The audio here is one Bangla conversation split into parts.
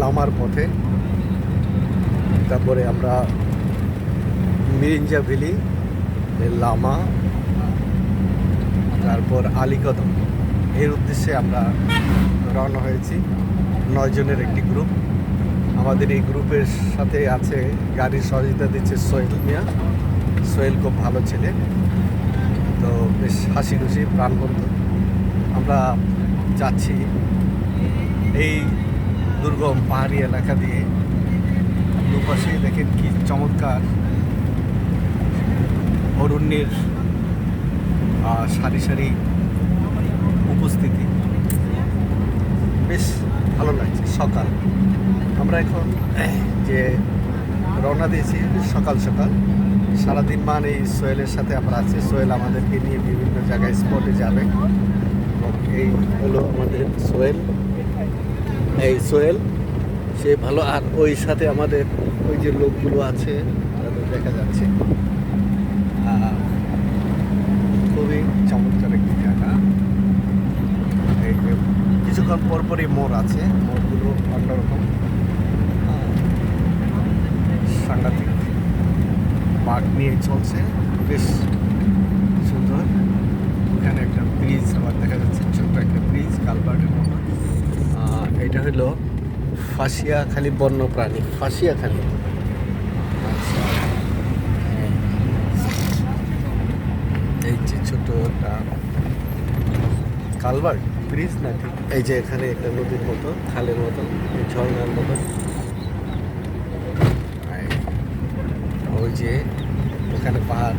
লামার পথে। তারপরে আমরা মিরিঞ্জা ভ্যালি লামা, তারপর আলীকদম। এর উদ্দেশ্যে আমরা রওনা হয়েছি। নয় জনের একটি গ্রুপ। আমাদের এই গ্রুপের সাথে আছে গাড়ির সহযোগিতা দিচ্ছে সোহেল মিয়া। সোহেল খুব ভালো ছেলে। তো বেশ হাসি খুশি প্রাণবন্ধু আমরা যাচ্ছি এই দুর্গম পাহাড়ি এলাকা দিয়ে দুপাশে দেখেন কি চমৎকার অরণ্যের সারি সারি উপস্থিতি। বেশ ভালো লাগছে সকাল। আমরা এখন যে রওনা দিয়েছি সকাল সকাল। সারাদিন মান এই সোহেলের সাথে আমরা আছি। সোহেল আমাদেরকে নিয়ে বিভিন্ন জায়গায় স্পটে যাবে। এই হলো আমাদের সোহেল। এই সোহেল, সে ভালো। আর ওই সাথে আমাদের ওই যে লোকগুলো আছে তাদের দেখা যাচ্ছে। খুবই চমৎকার একটি জায়গা। কিছুক্ষণ পর পরই মোড় আছে, মোড়গুলো অন্যরকম। সাংঘাতিক বাঘ নিয়ে চলছে, বেশ সুন্দর। ওখানে একটা ব্রিজ আবার দেখা যাচ্ছে, ছোট্ট একটা ব্রিজ কালভার্টের মতো। এটা হলো ফাঁসিয়াখালী বন্যপ্রাণী, ফাঁসিয়াখালী। আচ্ছা। এই যে ছোট একটা কালভার্ট, ব্রিজ না ঠিক? এই যে এখানে একটা নদীর মতো, খালের মতো ঝর্ণার মতো। ওই যে ওখানে পাহাড়,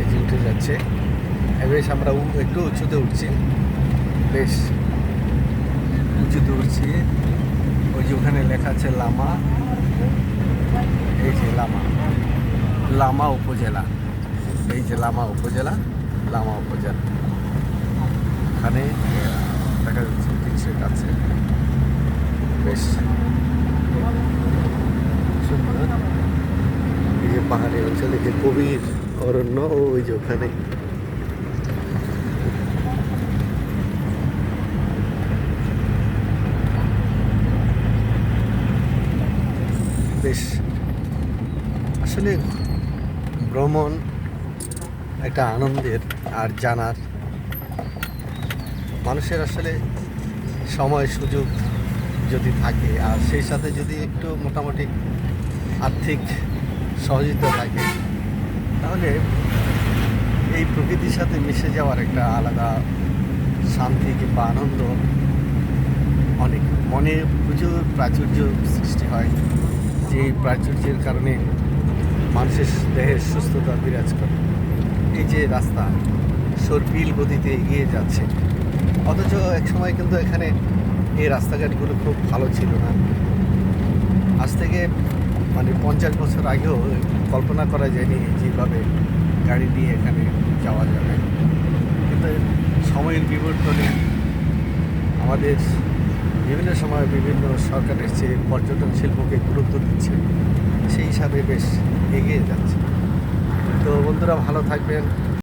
এই যে উঠে যাচ্ছে। বেশ আমরা একটু উঁচুতে উঠছি। বেশ। উঁচুতে উঠছি ওই যে ওখানে লেখা আছে লামা। এই যে লামা। লামা উপজেলা। এই যে লামা উপজেলা লামা উপজেলা। ওখানে দেখা যাচ্ছে ব্রিজের কাছে বেশ। এই যে পাহাড়ি অঞ্চলে যে কবির অরণ্য, ওই যে ওখানে। বেশ। আসলে ভ্রমণ একটা আনন্দের আর জানার। মানুষের আসলে সময় সুযোগ যদি থাকে, আর সেই সাথে যদি একটু মোটামুটি আর্থিক সহযোগিতা থাকে, তাহলে এই প্রকৃতির সাথে মিশে যাওয়ার একটা আলাদা শান্তি কিংবা আনন্দ অনেক। মনে প্রচুর প্রাচুর্য সৃষ্টি হয়। যে প্রাচুর্যের কারণে মানুষের দেহের সুস্থতা বিরাজ করে। এই যে রাস্তা, সর্পিল গতিতে এগিয়ে যাচ্ছে। অথচ এক সময় কিন্তু এখানে এই রাস্তাঘাটগুলো খুব ভালো ছিল না। আজ থেকে মানে পঞ্চাশ বছর আগেও কল্পনা করা যায়নি যেভাবে গাড়ি নিয়ে এখানে যাওয়া যাবে। কিন্তু সময়ের বিবর্তনে আমাদের বিভিন্ন সময় বিভিন্ন সরকারের যে পর্যটন শিল্পকে গুরুত্ব দিচ্ছে, সেই হিসাবে বেশ এগিয়ে যাচ্ছে। তো বন্ধুরা ভালো থাকবেন।